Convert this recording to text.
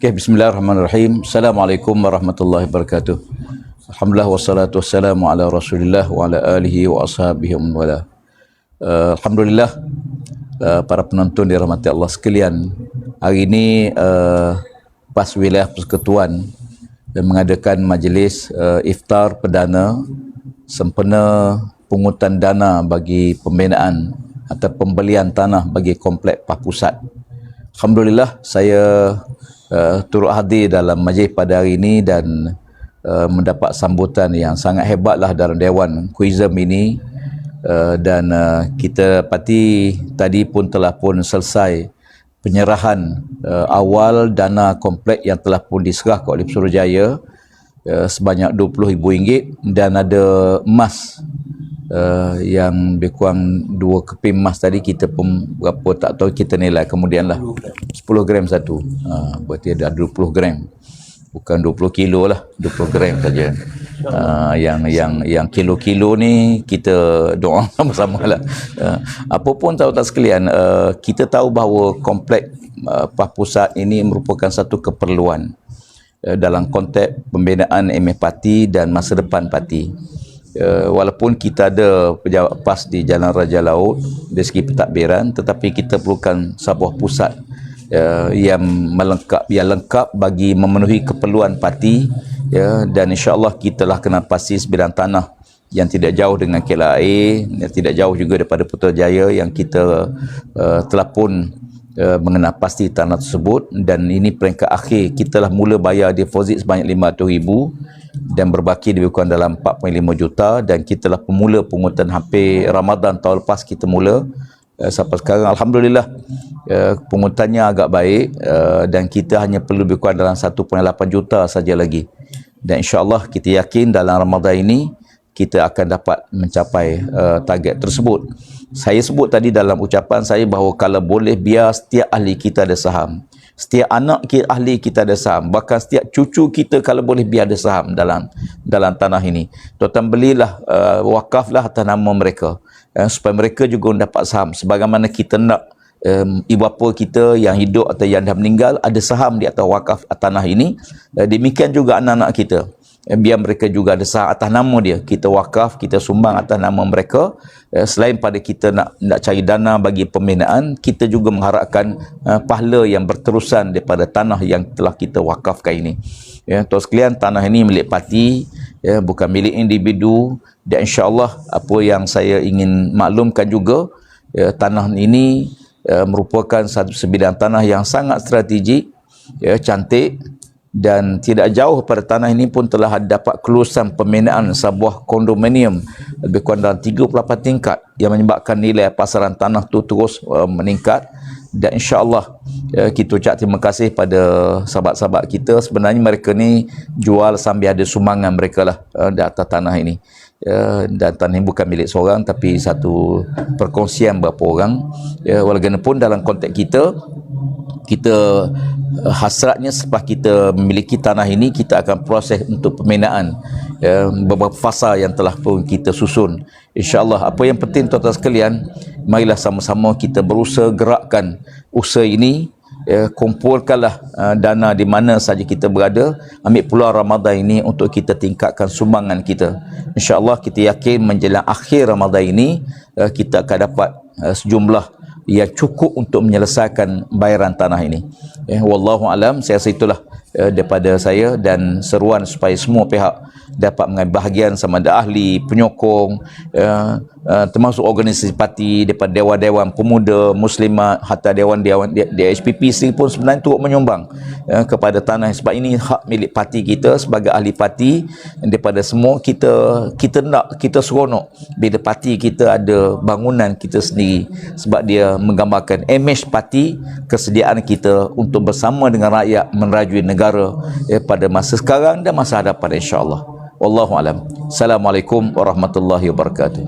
Okay, bismillahirrahmanirrahim. Assalamualaikum warahmatullahi wabarakatuh. Alhamdulillah wassalatu wassalamu ala Rasulillah wa ala alihi wa ashabihi wa wala. Uh, Alhamdulillah uh, para penonton dirahmati Allah sekalian. Hari ini uh, PAS Wilayah Persekutuan dan mengadakan majlis uh, iftar perdana sempena pungutan dana bagi pembinaan atau pembelian tanah bagi komplek PAS Pusat. Alhamdulillah saya uh, turut hadir dalam majlis pada hari ini dan uh, mendapat sambutan yang sangat hebatlah dalam Dewan Kuizem ini. Uh, dan uh, kita pati tadi pun telah pun selesai penyerahan uh, awal dana komplek yang telah pun diserah oleh Suruhjaya uh, sebanyak RM20,000 dan ada emas uh, yang lebih kurang dua keping emas tadi kita pun berapa tak tahu kita nilai kemudian lah. 10 gram satu. Uh, berarti ada 20 gram. Bukan 20 kilo lah 20 gram saja. Uh, yang yang yang kilo-kilo ni kita doa sama-sama lah. Uh, apa pun tahu tak sekalian uh, kita tahu bahawa komplek uh, PAH Pusat ini merupakan satu keperluan dalam konteks pembinaan MF Parti dan masa depan parti. Uh, walaupun kita ada pejabat PAS di Jalan Raja Laut dari segi pentadbiran tetapi kita perlukan sebuah pusat uh, yang melengkap yang lengkap bagi memenuhi keperluan parti ya dan insyaallah kita lah kena pasti sebidang tanah yang tidak jauh dengan KLA yang tidak jauh juga daripada Putrajaya yang kita uh, telah pun uh, mengenal pasti tanah tersebut. Dan ini peringkat akhir. Kita lah mula bayar deposit sebanyak 500 ribu dan berbaki lebih kurang dalam 4.5 juta. Dan kita lah pemula pungutan hampir Ramadan tahun lepas kita mula. Uh, sampai sekarang Alhamdulillah uh, pungutannya agak baik. Uh, dan kita hanya perlu lebih kurang dalam 1.8 juta saja lagi. Dan insyaAllah kita yakin dalam Ramadan ini kita akan dapat mencapai uh, target tersebut saya sebut tadi dalam ucapan saya bahawa kalau boleh biar setiap ahli kita ada saham setiap anak kita, ahli kita ada saham bahkan setiap cucu kita kalau boleh biar ada saham dalam dalam tanah ini. Tuan belilah uh, wakaflah atas nama mereka. Uh, supaya mereka juga dapat saham. Sebagaimana kita nak um, ibu bapa kita yang hidup atau yang dah meninggal ada saham di atas wakaf tanah ini. Uh, demikian juga anak-anak kita. Eh, biar mereka juga ada sah atas nama dia. Kita wakaf kita sumbang atas nama mereka. Eh, selain pada kita nak nak cari dana bagi pembinaan kita juga mengharapkan uh, pahala yang berterusan daripada tanah yang telah kita wakafkan ini. Ya tuan sekalian tanah ini milik parti ya bukan milik individu. Dan insyaallah apa yang saya ingin maklumkan juga ya, tanah ini uh, merupakan satu sebidang tanah yang sangat strategik ya cantik dan tidak jauh pada tanah ini pun telah dapat kelulusan pembinaan sebuah kondominium lebih kurang dalam 38 tingkat yang menyebabkan nilai pasaran tanah itu terus uh, meningkat. Dan insyaAllah uh, kita ucap terima kasih pada sahabat-sahabat kita. Sebenarnya mereka ni jual sambil ada sumbangan mereka lah uh, di atas tanah ini. Uh, dan tanah ini bukan milik seorang tapi satu perkongsian beberapa orang. Uh, walaupun dalam konteks kita kita uh, hasratnya selepas kita memiliki tanah ini kita akan proses untuk pembinaan ya, beberapa fasa yang telah pun kita susun. Insyaallah apa yang penting tuan-tuan sekalian marilah sama-sama kita berusaha gerakkan usaha ini ya, kumpulkanlah uh, dana di mana saja kita berada ambil peluang Ramadan ini untuk kita tingkatkan sumbangan kita. Insyaallah kita yakin menjelang akhir Ramadan ini uh, kita akan dapat uh, sejumlah yang cukup untuk menyelesaikan bayaran tanah ini. Ya, wallahu alam, saya rasa itulah uh, daripada saya dan seruan supaya semua pihak dapat mengambil bahagian sama ada ahli, penyokong, uh, uh, termasuk organisasi parti daripada dewan-dewan pemuda, muslimat, hatta dewan-dewan di, di HPP sendiri pun sebenarnya turut menyumbang uh, kepada tanah. Sebab ini hak milik parti kita sebagai ahli parti. Daripada semua kita kita nak kita seronok bila parti kita ada bangunan kita sendiri. Sebab dia menggambarkan image parti kesediaan kita untuk bersama dengan rakyat merajui negara eh, pada masa sekarang dan masa hadapan insya-Allah. Wallahu alam. Assalamualaikum warahmatullahi wabarakatuh.